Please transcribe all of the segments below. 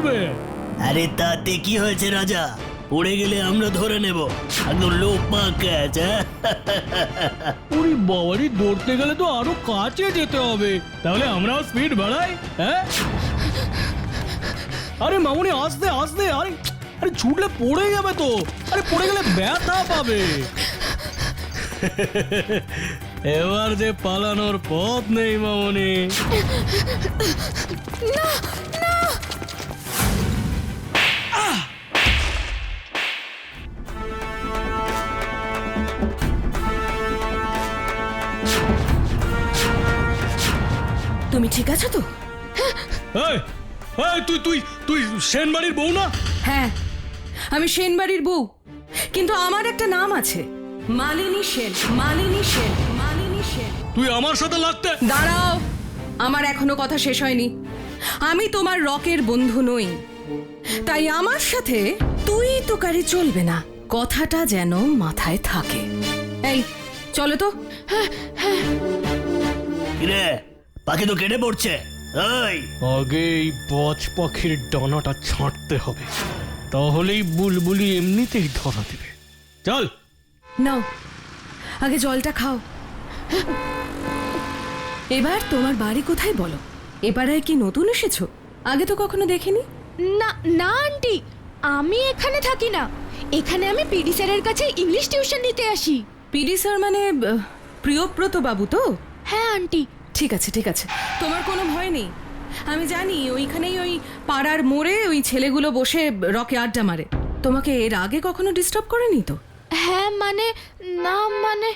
পড়বে আরে তাতে কি হয়েছে রাজা? পড়ে গেলে আমরা ধরে নেব। একদম লোক ক্যাচ ওরে বাবারি দৌড়তে গেলে তো আরও কাছে যেতে হবে। তাহলে আমরাও স্পিড বাড়াই হ্যাঁ? আরে মামুনি আস্তে আস্তে আরে আরে ছুটলে পড়ে যাবে তো। আরে পড়ে গেলে ব্যথা পাবে। এবার যে পালানোর পথ নেই মামুনি। তুমি ঠিক আছো তো? তুই তুই তুই সেন বাড়ির বউ না? হ্যাঁ আমি সেন বাড়ির বউ। কিন্তু আমার একটা নাম আছে। মালিনী সেন মালিনী সেন মালিনী সেন। তুই আমার সাথে লাগতে? দাঁড়াও আমার এখনও কথা শেষ হয়নি। আমি তোমার রকের বন্ধু নই। তাই আমার সাথে তুই তোকারি চলবে না। কথাটা যেন মাথায় থাকে। এই চলো তো। কিরে? পাখি তো কেটে পড়ছে। আগে এই বজ পাখির ডানাটা ছাঁটতে হবে তাহলেই বুলবুলি এমনিতেই ধরা দেবে। চল। নাও আগে জলটা খাও। এবার তোমার বাড়ি কোথায় বলো? এবারে কি নতুন এসেছ? আগে তো কখনো দেখিনি? না না আন্টি আমি এখানে থাকি না। এখানে আমি পিডি স্যারের কাছে ইংলিশ টিউশন নিতে আসি। পিডি স্যার মানে প্রিয়ব্রত বাবু তো? হ্যাঁ আন্টি ঠিক আছে ঠিক আছে। তোমার কোনো ভয় নেই। আমি জানি ওইখানেই ওই পাড়ার মোড়ে ওই ছেলেগুলো বসে রকে আড্ডা মারে। তোমাকে এর আগে কখনো ডিস্টার্ব করেনি তো? হ্যাঁ মানে না মানে।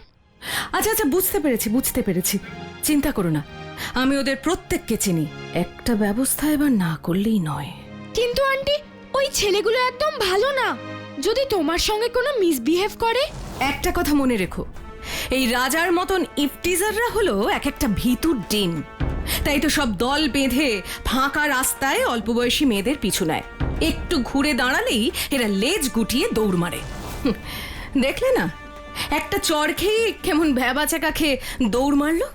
আচ্ছা আচ্ছা বুঝতে পেরেছি বুঝতে পেরেছি। চিন্তা করো না। আমি ওদের প্রত্যেককে চিনি। একটা ব্যবস্থা এবার না করলেই নয়। কিন্তু আন্টি ওই ছেলেগুলো একদম ভালো না। যদি তোমার সঙ্গে কোনো মিসবিহেভ করে? একটা কথা মনে রেখো। এই রাজার মতন ইফটিজাররা হলো এক একটা ভিতুর ডিম। তাই তো সব দল বেঁধে ফাঁকা রাস্তায় অল্প বয়সী মেয়েদের পিছু নেয়। একটু ঘুরে দাঁড়ালেই এরা লেজ গুটিয়ে দৌড় মারে। দেখলে না? একটা চর খেয়ে কেমন ভ্যাবাচাকা খেয়ে দৌড় মারলো?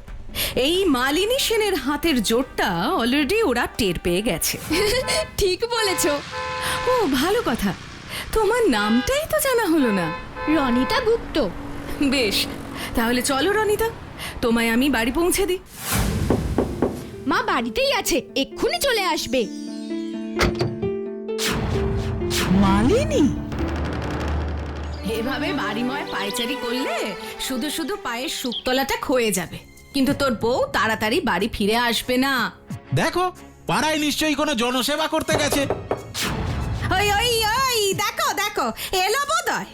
এই মালিনী সেনের হাতের জোরটা অলরেডি ওরা টের পেয়ে গেছে। ঠিক বলেছ। ও ভালো কথা। তোমার নামটাই তো জানা হলো না। রনিতা গুপ্ত। বেশ তাহলে চলো রনিতা। তোমায় আমি বাড়ি পৌঁছে দিই। মা বাড়িতেই আছে এক্ষুনি চলে আসবে। মালিনী? এভাবে বাড়িময় পায়চারি করলে শুধু শুধু পায়ের শুকতলাটা ক্ষয়ে যাবে। কিন্তু তোর বউ তাড়াতাড়ি বাড়ি ফিরে আসবে না। দেখো পাড়ায় নিশ্চয়ই কোনো জনসেবা করতে গেছে। ওই ওই ওই দেখো দেখো এলো বোধয়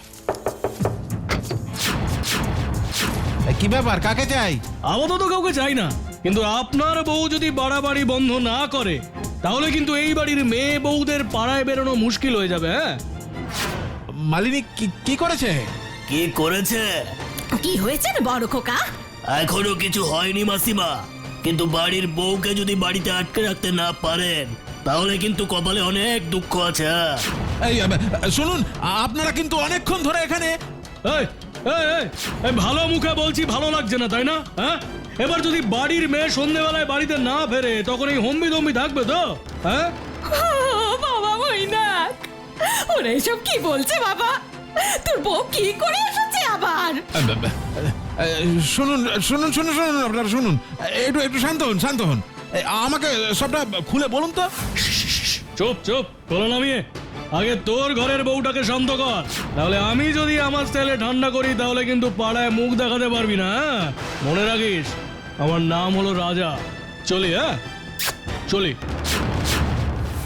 কি ব্যাপার? কাকে চাই? আপাতত কাউকে চাই না। কিন্তু আপনার বউ যদি বাড়াবাড়ি বন্ধ না করে তাহলে কিন্তু এই বাড়ির মেয়ে বউদের পাড়ায় বেরোনো মুশকিল হয়ে যাবে হ্যাঁ? মালিনী কি কি করেছে? কি করেছে? কি হয়েছে রে বড় খোকা? এখনও কিছু হয়নি মাসিমা। কিন্তু বাড়ির বউকে যদি বাড়িতে আটকে রাখতে না পারেন তাহলে কিন্তু কপালে অনেক দুঃখ আছে হ্যাঁ? এই আ, শুনুন আ- আপনারা কিন্তু অনেকক্ষণ ধরে এখানে এই, ভালো মুখে বলছি ভালো লাগছে না তাই না? হ্যাঁ? এবার যদি বাড়ির মেয়ে সন্ধেবেলায় বাড়িতে না ফেরে তখন এই হম্বি দম্বি থাকবে তো? হ্যাঁ? বাবা মইনাক ওরা এসব কি বলছে বাবা? তোর বউ কি করে এসেছে আবার? শুনুন শুনুন শুনুন শুনুন আপনারা শুনুন। একটু একটু শান্ত হন শান্ত হন। আমাকে সবটা খুলে বলুন তো। চুপ চুপ বলো নামিয়ে আগে তোর ঘরের বউটাকে শান্ত কর। তাহলে আমি যদি আমার স্টাইলে ঠান্ডা করি তাহলে কিন্তু পাড়ায় মুখ দেখাতে পারবি না হ্যাঁ? মনে রাখিস আমার নাম হলো রাজা। চলি হ্যাঁ? চলি।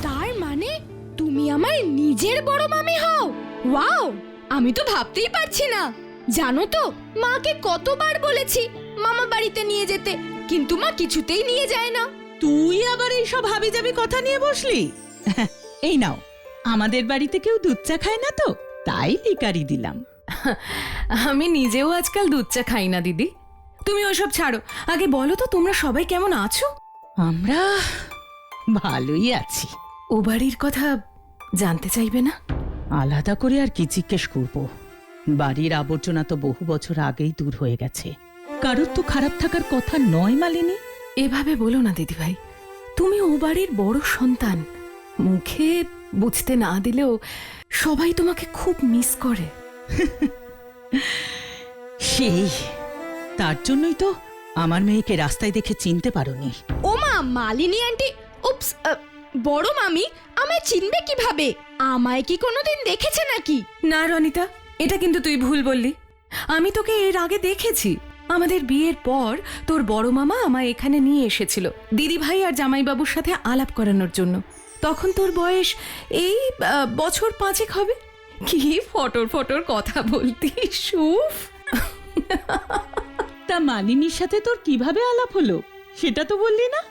তার মানে তুমি আমার নিজের বড় মামি হও? ওয়াও আমি তো ভাবতেই পারছি না। জানো তো মাকে কতবার বলেছি মামা বাড়িতে নিয়ে যেতে কিন্তু মা কিছুতেই নিয়ে যায় না। তুই আবার এইসব হাবি যাবি কথা নিয়ে বসলি? এই নাও। আমাদের বাড়িতে কেউ দুধ চা খায় না তো? তাই লিকারি দিলাম। আমি নিজেও আজকাল দুধ চা খাই না দিদি। তুমি ওসব ছাড়ো। আগে বলো তো তোমরা সবাই কেমন আছো? আমরা ভালোই আছি। ও বাড়ির কথা জানতে চাইবে না? আলাদা করে আর কি জিজ্ঞেস করব? বাড়ির আবর্জনা তো বহু বছর আগেই দূর হয়ে গেছে। কারোর তো খারাপ থাকার কথা নয় মালিনী। এভাবে বলো না দিদিভাই। তুমি ও বাড়ির বড় সন্তান। মুখে বুঝতে না দিলেও সবাই তোমাকে খুব মিস করে। সেই তার জন্যই তো আমার মেয়েকে রাস্তায় দেখে চিনতে পারোনি। ও মা মালিনী আন্টি উপস বড় মামি আমায় চিনবে কীভাবে? আমায় কি কোনোদিন দেখেছে নাকি? না রনিতা এটা কিন্তু তুই ভুল বললি। আমি তোকে এর আগে দেখেছি। আমাদের বিয়ের পর তোর বড় মামা আমায় এখানে নিয়ে এসেছিল। দিদিভাই আর জামাইবাবুর সাথে আলাপ করানোর জন্য। তখন তোর বয়স এই বছর পাঁচেক হবে? কি ফটর ফটর কথা বলতি সুফ তা মালিনীর সাথে তোর কীভাবে আলাপ হলো সেটা তো বললি না?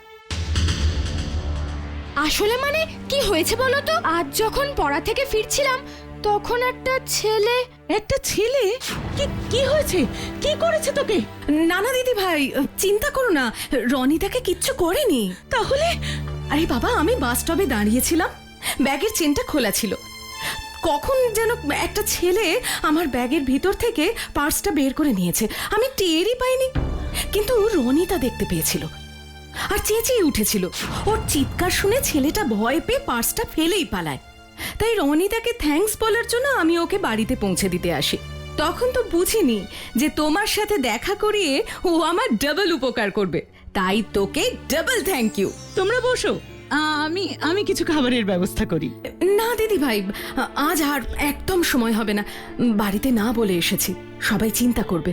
আসলে মানে কি হয়েছে বলো তো? আজ যখন পড়া থেকে ফিরছিলাম তখন একটা ছেলে একটা ছেলে? কি কি হয়েছে? কি করেছে তোকে? না না দিদি ভাই চিন্তা করো না রনিতাকে কিচ্ছু করেনি। তাহলে আরে বাবা, আমি বাস স্টপে দাঁড়িয়েছিলাম। ব্যাগের চেনটা খোলা ছিল। কখন যেন একটা ছেলে আমার ব্যাগের ভিতর থেকে পার্সটা বের করে নিয়েছে। আমি টেরই পাইনি, কিন্তু রনিতা দেখতে পেয়েছিল। আর চেঁচিয়ে উঠেছিল। ওর চিৎকার শুনে ছেলেটা ভয় পেয়ে পার্সটা ফেলেই পালায়। তাই রনিতাকে থ্যাঙ্কস বলার জন্য আমি ওকে বাড়িতে পৌঁছে দিতে আসি। তখন তো বুঝিনি যে তোমার সাথে দেখা করিয়ে ও আমার ডাবল উপকার করবে। তাই তোকে ডাবল থ্যাংক ইউ তোমরা বসো। আমি আমি কিছু খাবারের ব্যবস্থা করি। না দিদি ভাই আজ আর একদম সময় হবে না। বাড়িতে না বলে এসেছি সবাই চিন্তা করবে।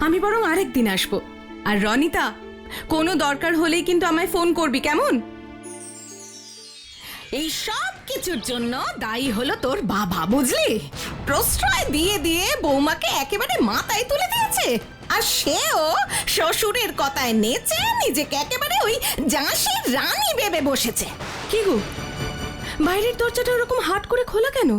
আমি বরং আরেক দিন আসব। আর রনিতা কোনো দরকার হলেই কিন্তু আমায় ফোন করবি কেমন? এই সব কিছুর জন্য দায়ী হলো তোর বাবা বুঝলি? প্রশ্রয় দিয়ে দিয়ে বৌমাকে একেবারে মাথায় তুলে দিয়েছে। আর সেও শ্বশুরের কথায় নেচে নিজেকে একেবারে ওই জাঁসির রানী ভেবে বসেছে। কি গো? বাইরের দরজাটা ওরকম হাট করে খোলা কেন?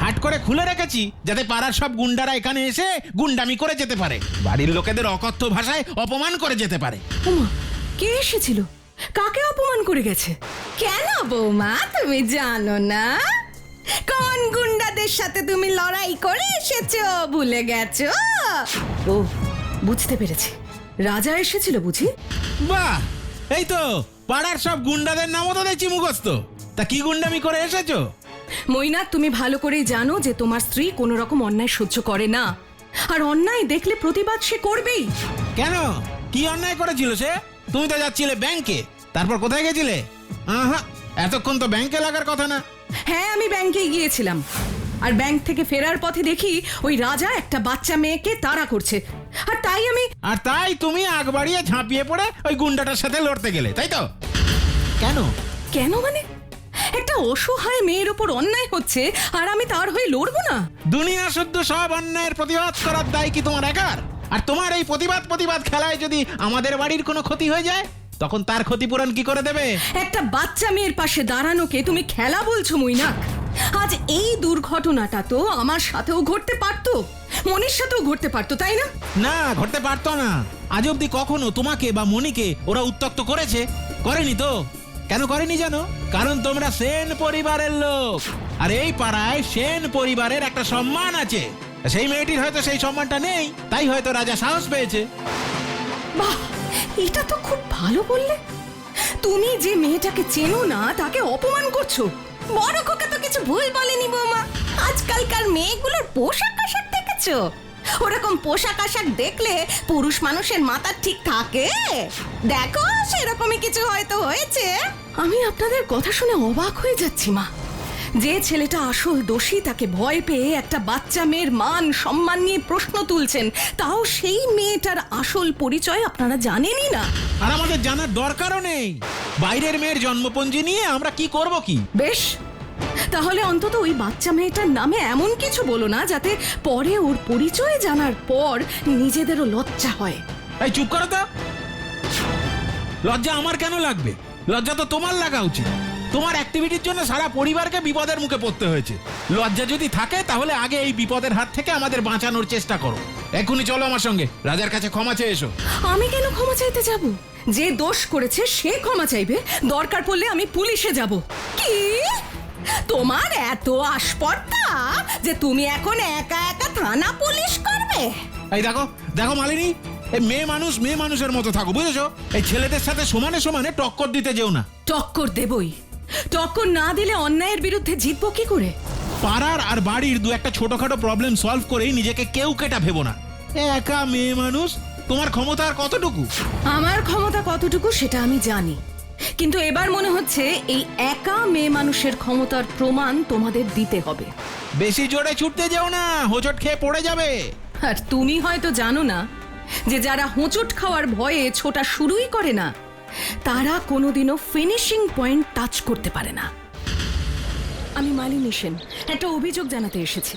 হাট করে খুলে রেখেছি যাতে পাড়ার সব গুন্ডারা এখানে এসে গুন্ডামি করে যেতে পারে। বাড়ির লোকেদের অকথ্য ভাষায় অপমান করে যেতে পারে। কে এসেছিল? কাকে অপমান করে গেছে? কেন বৌমা তুমি জানো না? গুন্ডাদের সাথে তুমি লড়াই করে এসেছ ভুলে গেছো? ও বুঝতে পেরেছি। রাজা এসেছিল বুঝি? বাহ! এই তো পাড়ার সব গুন্ডাদের নামও তো দেখছি মুখস্থ। তা কি গুন্ডামি করে এসেছ? মৈনাক তুমি ভালো করেই জানো যে তোমার স্ত্রী কোনো রকম অন্যায় সহ্য করে না। আর অন্যায় দেখলে প্রতিবাদ সে করবেই। কেন? কি অন্যায় করেছিল সে? তুমি তো যাচ্ছিলে ব্যাংকে। তারপর কোথায় গেছিলে? আহা এতক্ষণ তো ব্যাংকে লাগার কথা না। হ্যাঁ আমি ব্যাংকে গিয়েছিলাম। আর ব্যাংক থেকে ফেরার পথে দেখি ওই রাজা একটা বাচ্চা মেয়েকে তাড়া করছে। আর তাই আমি আর তাই তুমি আগ বাড়িয়ে ঝাঁপিয়ে পড়ে ওই গুন্ডাটার সাথে লড়তে গেলে তাই তো? কেন? কেন মানে? একটা অসহায় মেয়ের ওপর অন্যায় হচ্ছে আর আমি তার হয়ে লড়বো না? দুনিয়া শুদ্ধ সব অন্যায়ের প্রতিবাদ করার দায় কি তোমার একার? আর তোমার এই প্রতিবাদ প্রতিবাদ খেলায় যদি আমাদের বাড়ির কোনো ক্ষতি হয়ে যায় তখন তার ক্ষতিপূরণ কি করে দেবে? একটা বাচ্চা মেয়ের পাশে দাঁড়ানোকে তুমি খেলা বলছো মইনাক আজ এই দুর্ঘটনাটা তো আমার সাথেও ঘটতে পারতো মনের সাথেও ঘটতে পারতো তাই না? না ঘটতে পারতো না। আজ অব্দি কখনো তোমাকে বা মনিকে ওরা উত্তক্ত করেছে? করেনি তো? কেন করেনি জানো? কারণ তোমরা সেন পরিবারের লোক। আর এই পাড়ায় সেন পরিবারের একটা সম্মান আছে। সেই মেয়েটির হয়তো সেই সম্মানটা নেই তাই হয়তো রাজা সাহস পেয়েছে। বাহ এটা তো খুব ভালো বললে। তুমি যে মেয়েটাকে চেনো না তাকে অপমান করছ। বড় খোকা তো কিছু ভুল বলেনি বৌমা। আজকালকার মেয়েগুলোর পোশাক আশাক দেখেছ? ওরকম পোশাক আশাক দেখলে পুরুষ মানুষের মাথা ঠিক থাকে? দেখো সেরকমই কিছু হয়তো হয়েছে। আমি আপনাদের কথা শুনে অবাক হয়ে যাচ্ছি মা। যে ছেলেটা আসল দোষী তাকে ভয় পেয়ে একটা বাচ্চা মেয়ের মান সম্মান নিয়ে প্রশ্ন তুলছেন তাও সেই মেয়েটার আসল পরিচয় আপনারা জানেনই না। আর আমাদের জানার দরকারও নেই। বাইরের মেয়ের জন্মপঞ্জি নিয়ে আমরা কি করব কি? বেশ তাহলে অন্তত ওই বাচ্চা মেয়েটার নামে এমন কিছু বলো না যাতে পরে ওর পরিচয় জানার পর নিজেদেরও লজ্জা হয়। এই চুপ করো তো। লজ্জা আমার কেন লাগবে? লজ্জা তো তোমার লাগা উচিত। তোমার অ্যাক্টিভিটির জন্য সারা পরিবারকে বিপদের মুখে পড়তে হয়েছে। লজ্জা যদি থাকে তাহলে আগে এই বিপদের হাত থেকে আমাদের বাঁচানোর চেষ্টা করো। এখনই চলো আমার সঙ্গে। রাজার কাছে ক্ষমা চেয়ে এসো। আমি কেন ক্ষমা চাইতে যাব? যে দোষ করেছে সে ক্ষমা চাইবে। দরকার পড়লে আমি পুলিশে যাব। কি? তোমার এত আসপর্দা যে তুমি এখন একা একা থানা পুলিশ করবে। এই দেখো দেখো মালিনী এই মেয়ে মানুষ মেয়ে মানুষের মতো থাকো বুঝেছ? এই ছেলেদের সাথে সমানে সমানে টক্কর দিতে যেও না। টক্কর দেবই। টক্কর না দিলে অন্যায়ের বিরুদ্ধে জিতবো কি করে? পাড়ার আর বাড়ির দু একটা ছোটখাটো প্রবলেম সলভ করেই নিজেকে কেউ কেটা ভেবো না। একা মেয়ে মানুষ তোমার ক্ষমতা আর কতটুকু? আমার ক্ষমতা কতটুকু সেটা আমি জানি। কিন্তু এবার মনে হচ্ছে এই একা মেয়ে মানুষের ক্ষমতার প্রমাণ তোমাদের দিতে হবে। বেশি জোরে ছুটতে যেও না হোঁচট খেয়ে পড়ে যাবে। আর তুমি হয়তো জানো না যে যারা হোঁচট খাওয়ার ভয়ে ছোটা শুরুই করে না তারা কোনোদিনও ফিনিশিং পয়েন্ট টাচ করতে পারে না। আমি মালিনী সেন একটা অভিযোগ জানাতে এসেছি।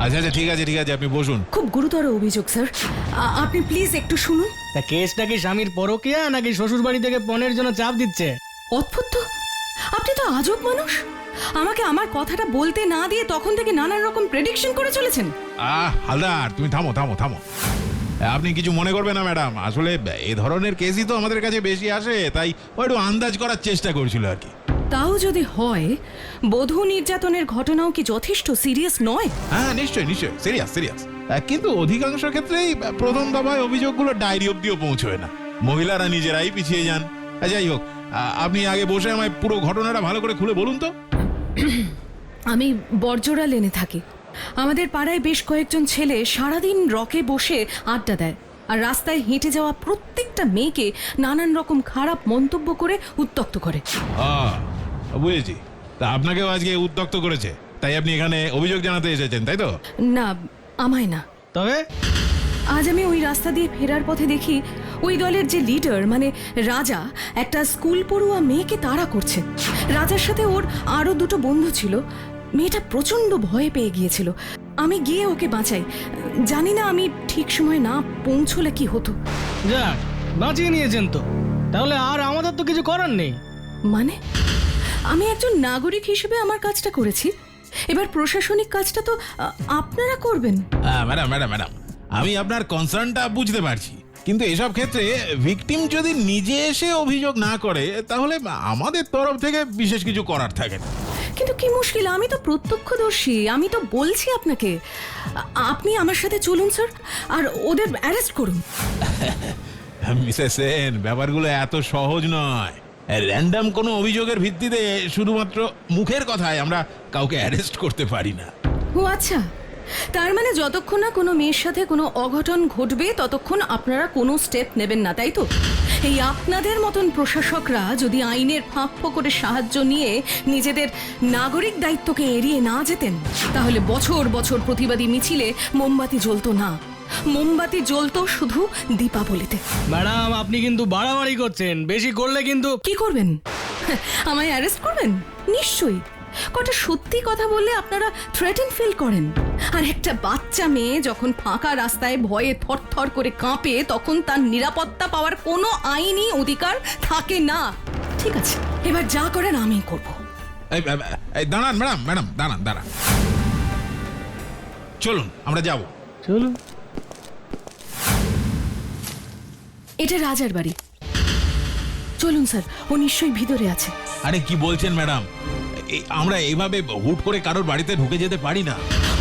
আচ্ছা আচ্ছা ঠিক আছে ঠিক আছে আপনি বসুন। খুব গুরুতর অভিযোগ স্যার। আ- আপনি প্লিজ একটু শুনুন। তা কেসটা কি স্বামীর পরকিয়া নাকি শ্বশুর বাড়ি থেকে পনেরো জন্য চাপ দিচ্ছে? অদ্ভুত তো। আপনি তো আজব মানুষ। আমাকে আমার কথাটা বলতে না দিয়ে তখন থেকে নানান রকম প্রেডিকশন করে চলেছেন। আহ হালদার তুমি থামো থামো থামো। আপনি কিছু মনে করবেন না ম্যাডাম। আসলে এ ধরনের কেসই তো আমাদের কাছে বেশি আসে তাই ও একটু আন্দাজ করার চেষ্টা করছিল আর কি। তাও যদি হয় বধূ নির্যাতনের ঘটনাও কি যথেষ্ট সিরিয়াস নয়? হ্যাঁ নিশ্চয়ই নিশ্চয়ই সিরিয়াস সিরিয়াস কিন্তু অধিকাংশ ক্ষেত্রেই প্রথম দফায় অভিযোগগুলো ডায়েরি অব্দিও পৌঁছয় না। মহিলারা নিজেরাই পিছিয়ে যান। যাই হোক আপনি আগে বসে আমায় পুরো ঘটনাটা ভালো করে খুলে বলুন তো। আমি বর্জরা লেনে থাকি। আমাদের পাড়ায় বেশ কয়েকজন ছেলে সারাদিন রকে বসে আড্ডা দেয় আর রাস্তায় হেঁটে যাওয়া প্রত্যেকটা মেয়েকে নানান রকম খারাপ মন্তব্য করে উত্তক্ত করে। বুঝেছি। তা আপনাকেও আজকে উদ্যক্ত করেছে। তাই আপনি এখানে অভিযোগ জানাতে এসেছেন তাই তো? না আমায় না। তবে? আজ আমি ওই রাস্তা দিয়ে ফেরার পথে দেখি ওই দলের যে লিডার মানে রাজা একটা স্কুল পড়ুয়া মেয়েকে তাড়া করছে। রাজার সাথে ওর আরও দুটো বন্ধু ছিল। মেয়েটা প্রচণ্ড ভয় পেয়ে গিয়েছিল। আমি গিয়ে ওকে বাঁচাই। জানি না আমি ঠিক সময় না পৌঁছলে কি হতো। যাক বাঁচিয়ে নিয়েছেন তো। তাহলে আর আমাদের তো কিছু করার নেই। মানে? আমি একজন নাগরিক হিসেবে আমার কাজটা করেছি। এবার প্রশাসনিক কাজটা তো আ, আপনারা করবেন। আহ, ম্যাডাম ম্যাডাম ম্যাডাম। আমি আপনার কনসার্নটা বুঝতে পারছি। কিন্তু এসব ক্ষেত্রে ভিকটিম যদি নিজে এসে অভিযোগ না করে তাহলে আমাদের তরফ থেকে বিশেষ কিছু করার থাকে না। কিন্তু কি মুশকিল আমি তো প্রত্যক্ষদর্শী আমি তো বলছি আপনাকে। আ- আপনি আমার সাথে চলুন স্যার আর ওদের অ্যারেস্ট করুন। মিসেস সেন ব্যাপারগুলো এত সহজ নয়। র্যান্ডম কোনো অভিযোগের ভিত্তিতে শুধুমাত্র মুখের কথায় আমরা কাউকে অ্যারেস্ট করতে পারি না। ও আচ্ছা তার মানে যতক্ষণ না কোনো মেয়ের সাথে কোনো অঘটন ঘটবে, ততক্ষণ আপনারা কোনো স্টেপ নেবেন না, তাই তো? এই আপনাদের মতন প্রশাসকরা যদি আইনের ফাঁক ফোকরে সাহায্য নিয়ে নিজেদের নাগরিক দায়িত্বকে এড়িয়ে না যেতেন, তাহলে বছর বছর প্রতিবাদী মিছিলে মোমবাতি জ্বলতো না। মোমবাতি জ্বলতো শুধু দীপাবলিতে। ম্যাডাম আপনি কিন্তু বাড়াবাড়ি করছেন। বেশি করলে কিন্তু কি করবেন? আমায় অ্যারেস্ট করবেন? নিশ্চয়ই। কটা সত্যি কথা বললে আপনারা থ্রেটেন ফিল করেন। আর একটা বাচ্চা মেয়ে যখন ফাঁকা রাস্তায় ভয়ে থরথর করে কাঁপে তখন তার নিরাপত্তা পাওয়ার কোনো আইনি অধিকার থাকে না। ঠিক আছে এবার যা করেন আমি করব। দাঁড়ান ম্যাডাম ম্যাডাম দাঁড়ান দাঁড়ান। চলুন আমরা যাব। চলুন। এটা রাজার বাড়ি। চলুন স্যার ও নিশ্চয়ই ভিতরে আছে। আরে কি বলছেন ম্যাডাম? আমরা এইভাবে হুট করে কারোর বাড়িতে ঢুকে যেতে পারি না।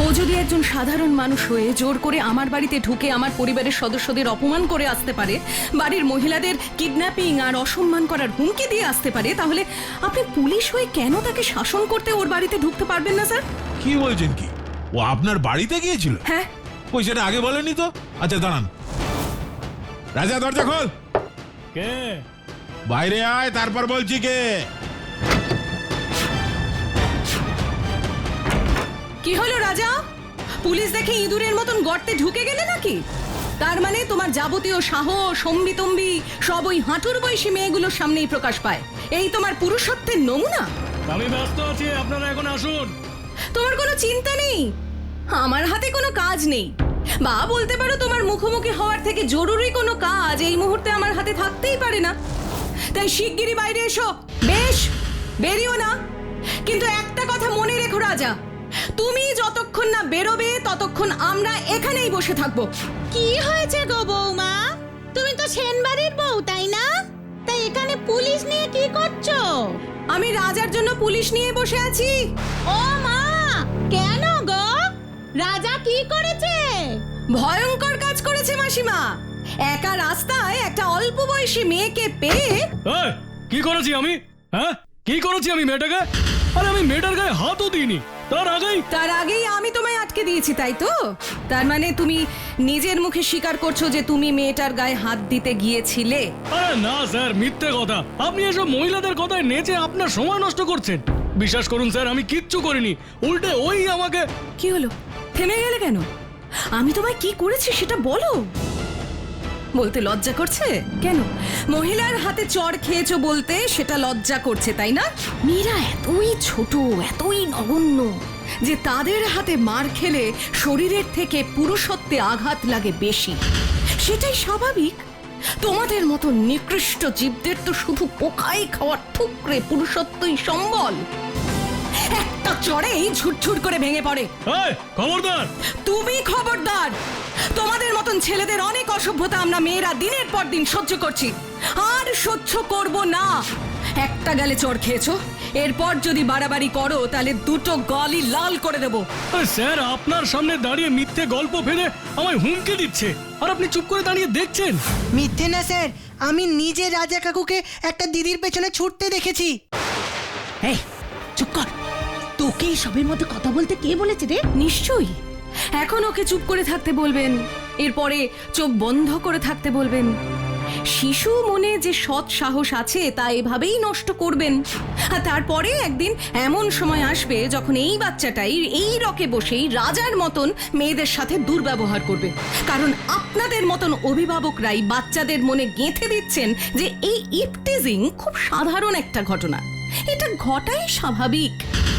ও যদি একজন সাধারণ মানুষ হয়ে জোর করে আমার বাড়িতে ঢুকে আমার পরিবারের সদস্যদের অপমান করে আসতে পারে বাড়ির মহিলাদের কিডন্যাপিং আর অসম্মান করার হুমকি দিয়ে আসতে পারে তাহলে আপনি পুলিশ হয়ে কেন তাকে শাসন করতে ওর বাড়িতে ঢুকতে পারবেন না স্যার? কি বলছেন কি? ও আপনার বাড়িতে গিয়েছিল? হ্যাঁ। ওই সেটা আগে বলেনি তো? আচ্ছা দাঁড়ান। রাজা দরজা খোল। কে? বাইরে আয় তারপর বলছি কে। কি হলো রাজা? পুলিশ দেখে ইঁদুরের মতন গর্তে ঢুকে গেলে নাকি? তার মানে তোমার যাবতীয় সাহস সম্বিতম্বি সব ওই হাঁটুর বয়সী মেয়েগুলোর সামনেই প্রকাশ পায়। এই তোমার পুরুষত্বের নমুনা? আমি ব্যস্ত আছি আপনারা এখন আসুন। তোমার কোনো চিন্তা নেই? আমার হাতে কোনো কাজ নেই। বা বলতে পারো তোমার মুখোমুখি হওয়ার থেকে জরুরি কোনো কাজ এই মুহূর্তে আমার হাতে থাকতেই পারে না। তাই শিগগিরই বাইরে এসো। বেশ বেরিও না। কিন্তু একটা কথা মনে রেখো রাজা তুমি যতক্ষণ না বেরোবে ততক্ষণ আমরা এখানেই বসে থাকব। কি হয়েছে গো বৌমা? তুমি তো সেনবাড়ির বউ তাই না? তাই এখানে পুলিশ নিয়ে কি করছ? আমি রাজার জন্য পুলিশ নিয়ে বসে আছি। ও মা রাজা কি করেছে? ভয়ঙ্কর কাজ করেছে মাসিমা। একা রাস্তায় একটা অল্প বয়সী মেয়েকে পেয়ে এই, কি করেছি আমি? হ্যাঁ? কি করেছি আমি মেয়েটাকে? আরে আমি মেয়েটার গায়ে হাতও দিইনি। তার আগেই তার আগেই আমি তোমায় আটকে দিয়েছি তাই তো? তার মানে তুমি নিজের মুখে স্বীকার করছ যে তুমি মেয়েটার গায়ে হাত দিতে গিয়েছিলে। আরে না স্যার মিথ্যে কথা। আপনি এসব মহিলাদের কথায় নেচে আপনার সময় নষ্ট করছেন। বিশ্বাস করুন স্যার আমি কিচ্ছু করিনি। উল্টে ওই আমাকে কি হলো? থেমে গেলে কেন? আমি তোমায় কি করেছি সেটা বলো। বলতে লজ্জা করছে? কেন? মহিলার হাতে চড় খেয়েছো বলতে সেটা লজ্জা করছে, তাই না? মীরা এতই ছোট, এতই নগণ্য যে তাদের হাতে মার খেলে শরীরের থেকে পুরুষত্বে আঘাত লাগে বেশি। সেটাই স্বাভাবিক। তোমাদের মতো নিকৃষ্ট জীবদের তো শুধু পোকাই খাওয়ার ঠুকরে পুরুষত্বই সম্বল। চড়েই ঝুরঝুর করে ভেঙে পড়ে। এই খবরদার! তুমি খবরদার! তোমাদের মতন ছেলেদের অনেক অসভ্যতা আমরা মেয়েরা দিনের পর দিন সহ্য করছি। আর সহ্য করব না। একটা গালে চড় খেয়েছো? এরপর যদি বাড়াবাড়ি করো তাহলে দুটো গলই লাল করে দেবো। আরে স্যার আপনার সামনে দাঁড়িয়ে মিথ্যে গল্প ফেলে আমায় হুমকি দিচ্ছে। আর আপনি চুপ করে দাঁড়িয়ে দেখছেন? মিথ্যে না স্যার। আমি নিজে রাজা কাকুকে একটা দিদির পেছনে ছুটতে দেখেছি। এই চুপ কর। তোকে সবের মধ্যে কথা বলতে কে বলেছে রে? নিশ্চয়ই। এখন ওকে চুপ করে থাকতে বলবেন। এরপরে চোখ বন্ধ করে থাকতে বলবেন। শিশু মনে যে সৎ সাহস আছে, তা এভাবেই নষ্ট করবেন। আর তারপরে একদিন এমন সময় আসবে যখন এই বাচ্চাটাই এই রকে বসেই রাজার মতন মেয়েদের সাথে দুর্ব্যবহার করবে। কারণ আপনাদের মতন অভিভাবকরাই বাচ্চাদের মনে গেঁথে দিচ্ছেন যে এই ইপটিজিং খুব সাধারণ একটা ঘটনা। এটা ঘটাই স্বাভাবিক।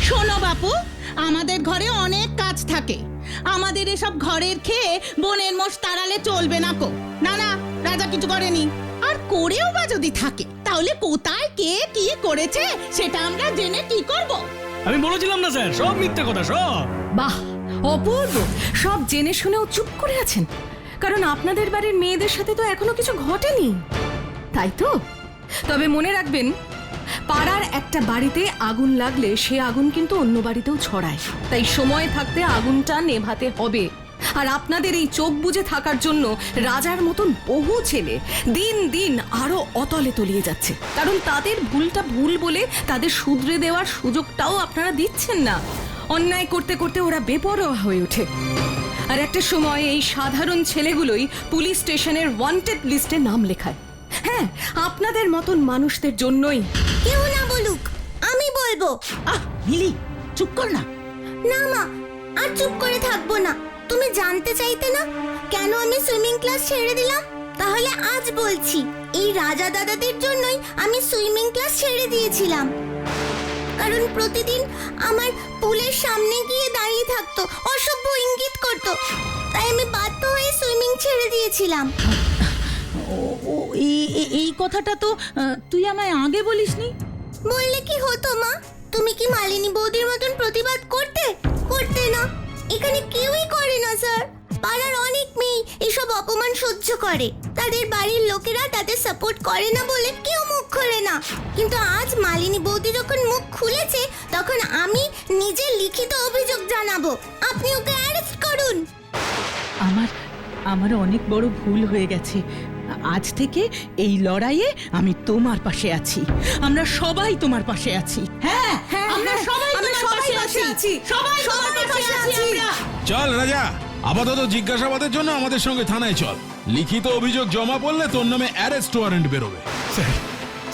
শোনো বাপু আমাদের ঘরে অনেক কাজ থাকে। আমাদের এসব ঘরের খেয়ে বনের মোষ তাড়ালে চলবে না কো। না না রাজা কিছু করেনি। আর করেও বা যদি থাকে তাহলে কোথায় কে কি করেছে সেটা আমরা জেনে কি করব? আমি বলেছিলাম না স্যার সব মিথ্যে কথা সব। বাহ অপূর্ব। সব জেনে শুনেও চুপ করে আছেন। কারণ আপনাদের বাড়ির মেয়েদের সাথে তো এখনও কিছু ঘটেনি। তাই তো? তবে মনে রাখবেন পাড়ার একটা বাড়িতে আগুন লাগলে সে আগুন কিন্তু অন্য বাড়িতেও ছড়ায়। তাই সময় থাকতে আগুনটা নেভাতে হবে। আর আপনাদের এই চোখ বুজে থাকার জন্য রাজার মতন বহু ছেলে দিন দিন আরও অতলে তলিয়ে যাচ্ছে। কারণ তাদের ভুলটা ভুল বলে তাদের শুধরে দেওয়ার সুযোগটাও আপনারা দিচ্ছেন না। অন্যায় করতে করতে ওরা বেপরোয়া হয়ে ওঠে। আর একটা সময় এই সাধারণ ছেলেগুলোই পুলিশ স্টেশনের ওয়ান্টেড লিস্টে নাম লেখায়। হ্যাঁ আপনাদের মতন মানুষদের জন্যই। কেউ না বলুক আমি বলব। আহ মিলি চুপ কর না। না মা আর চুপ করে থাকব না। তুমি জানতে চাইতে না কেন আমি সুইমিং ক্লাস ছেড়ে দিলাম? তাহলে আজ বলছি এই রাজা দাদাদের জন্যই আমি সুইমিং ক্লাস ছেড়ে দিয়েছিলাম। কারণ প্রতিদিন আমার পুলের সামনে গিয়ে দাঁড়িয়ে থাকতো অসভ্য ইঙ্গিত করতো। তাই আমি বাধ্য হয়ে সুইমিং ছেড়ে দিয়েছিলাম। এই কথাটা তো তুই আমায় আগে বলিসনি? বললে কি হতো মা? তুমি কি মালিনী বৌদির মতন প্রতিবাদ করতে? করতে না। এখানে কেউই করে না স্যার। পাড়ার অনেক মেয়ে এসব অপমান সহ্য করে। তাদের বাড়ির লোকেরা তাদের সাপোর্ট করে না বলে কেউ মুখ খোলে না। কিন্তু আজ মালিনী বৌদি যখন মুখ খুলেছে তখন আমি নিজে লিখিত অভিযোগ জানাব। আপনি ওকে অ্যারেস্ট করুন। আমার আমার অনেক বড় ভুল হয়ে গেছে। আজ থেকে এই লড়াইয়ে আমি তোমার পাশে আছি। আমরা সবাই তোমার পাশে আছি। হ্যাঁ আমরা সবাই তোমার পাশে আছি। সবাই তোমার পাশে আছি। চল রাজা আপাতত জিজ্ঞাসাবাদের জন্য আমাদের সঙ্গে থানায় চল। লিখিত অভিযোগ জমা পড়লে তোর নামে অ্যারেস্ট ওয়ারেন্ট বেরোবে। স্যার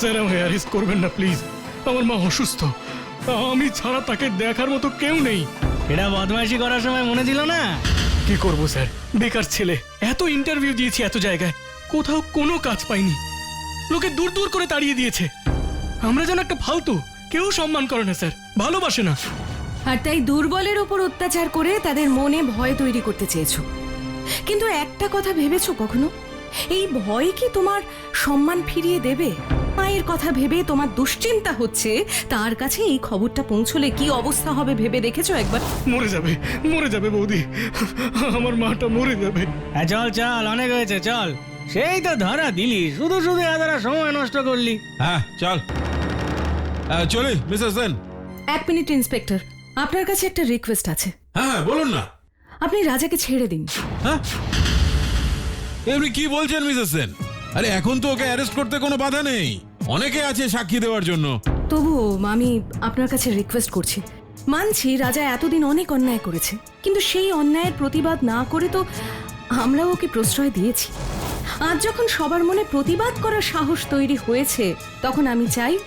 স্যার আমাকে অ্যারেস্ট করবেন না প্লিজ আমার মা অসুস্থ। আমি ছাড়া তাকে দেখার মতো কেউ নেই। এটা বদমাইশি করার সময় মনে ছিল না? কি করব স্যার? বেকার ছেলে। এত ইন্টারভিউ দিয়েছি এত জায়গায়। কোথাও কোনো কাজ পাইনি। লোকে দূর দূর করে তাড়িয়ে দিয়েছে। আমরা যেন একটা ফালতু কেউ সম্মান করে না স্যার। ভালোবাসে না। আর তাই দুর্বলের ওপর অত্যাচার করে তাদের মনে ভয় তৈরি করতে চেয়েছো। কিন্তু একটা কথা ভেবেছো কখনো? এই ভয় কি তোমার সম্মান ফিরিয়ে দেবে? মায়ের কথা ভেবে তোমার দুশ্চিন্তা হচ্ছে। তার কাছে এই খবরটা পৌঁছলে কি অবস্থা হবে ভেবে দেখেছ একবার? মরে যাবে মরে যাবে বৌদি। আমার মাটা মরে যাবে। চল চল অনেক হয়েছে চল। সেই তো ধরা দিলি। শুধু শুধু এদারা সময় নষ্ট করলি। হ্যাঁ চল। আহ, চলি মিসেস সেন। এক মিনিট ইন্সপেক্টর। আপনার কাছে একটা রিকোয়েস্ট আছে। হ্যাঁ হ্যাঁ বলুন না। আপনি রাজাকে ছেড়ে দিন। হ্যাঁ? এমনি কি বলছেন মিসেস সেন? আরে এখন তো ওকে অ্যারেস্ট করতে কোনো বাধা নেই। অনেকে আছে সাক্ষী দেওয়ার জন্য। তবুও আমি আপনার কাছে রিকোয়েস্ট করছি। মানছি রাজা এতদিন অনেক অন্যায় করেছে। কিন্তু সেই অন্যায়ের প্রতিবাদ না করে তো আমরাও ওকে প্রশ্রয় দিয়েছি। আজ যখন সবার মনে প্রতিবাদ করার সাহস তৈরি হয়েছে তখন আমি চাই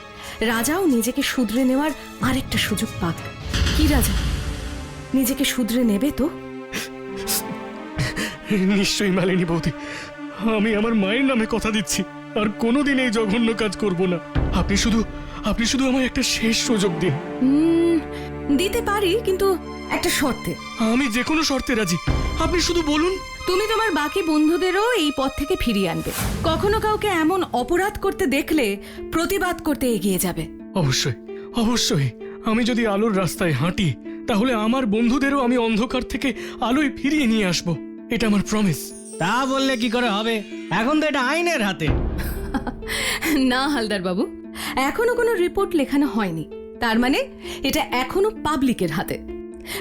রাজাও নিজেকে শুধরে নেওয়ার আরেকটা সুযোগ পাক। কি রাজা? নিজেকে শুধরে নেবে তো? নিশ্চয়ই মালিনী বৌদি আমি আমার মায়ের নামে কথা দিচ্ছি আর কোনোদিন এই জঘন্য কাজ করব না। আপনি শুধু আপনি শুধু আমায় একটা শেষ সুযোগ দিন। দিতে পারি কিন্তু একটা শর্তে। আমি যে কোনো শর্তে রাজি। আপনি শুধু বলুন তুমি তোমার বাকি বন্ধুদেরও এই পথ থেকে ফিরিয়ে আনবে। কখনো কাউকে এমন অপরাধ করতে দেখলে প্রতিবাদ করতে এগিয়ে যাবে। অবশ্যই অবশ্যই। আমি যদি আলোর রাস্তায় হাঁটি তাহলে আমার বন্ধুদেরও আমি অন্ধকার থেকে আলোয় ফিরিয়ে নিয়ে আসব। এটা আমার প্রমিস তা বললে কি করে হবে? এখন তো এটা আইনের হাতে। না হালদার বাবু এখনও কোনো রিপোর্ট লেখানো হয়নি। তার মানে এটা এখনও পাবলিকের হাতে।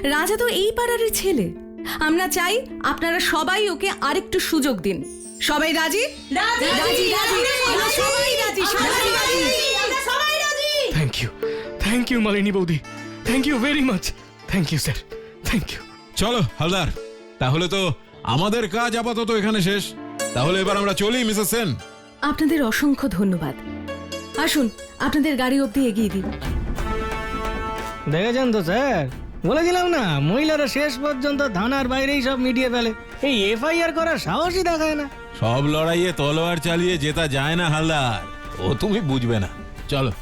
রাজা তো এই পাড়ারই ছেলে। আমরা চাই আপনারা সবাই ওকে আরেকটু সুযোগ দিন। সবাই রাজি? রাজি। রাজি আমরা সবাই রাজি। সবাই রাজি। Thank you thank you Malini বৌদি। Thank you very much thank you sir thank you চলো হালদার। তাহলে তো আমাদের কাজ আপাতত এখানে শেষ। তাহলে এবার আমরা চলি মিসেস সেন। আপনাদের অসংখ্য ধন্যবাদ। আসুন আপনাদের গাড়ি অবধি এগিয়ে দিন দেখেছেন তো স্যার? বলেছিলাম না মহিলারা শেষ পর্যন্ত থানার বাইরেই সব মিটিয়ে ফেলে। এই এফআইআর করার সাহসই দেখায় না। সব লড়াইয়ে তলোয়ার চালিয়ে যেতা যায় না হালদার। ও তুমি বুঝবে না। চলো।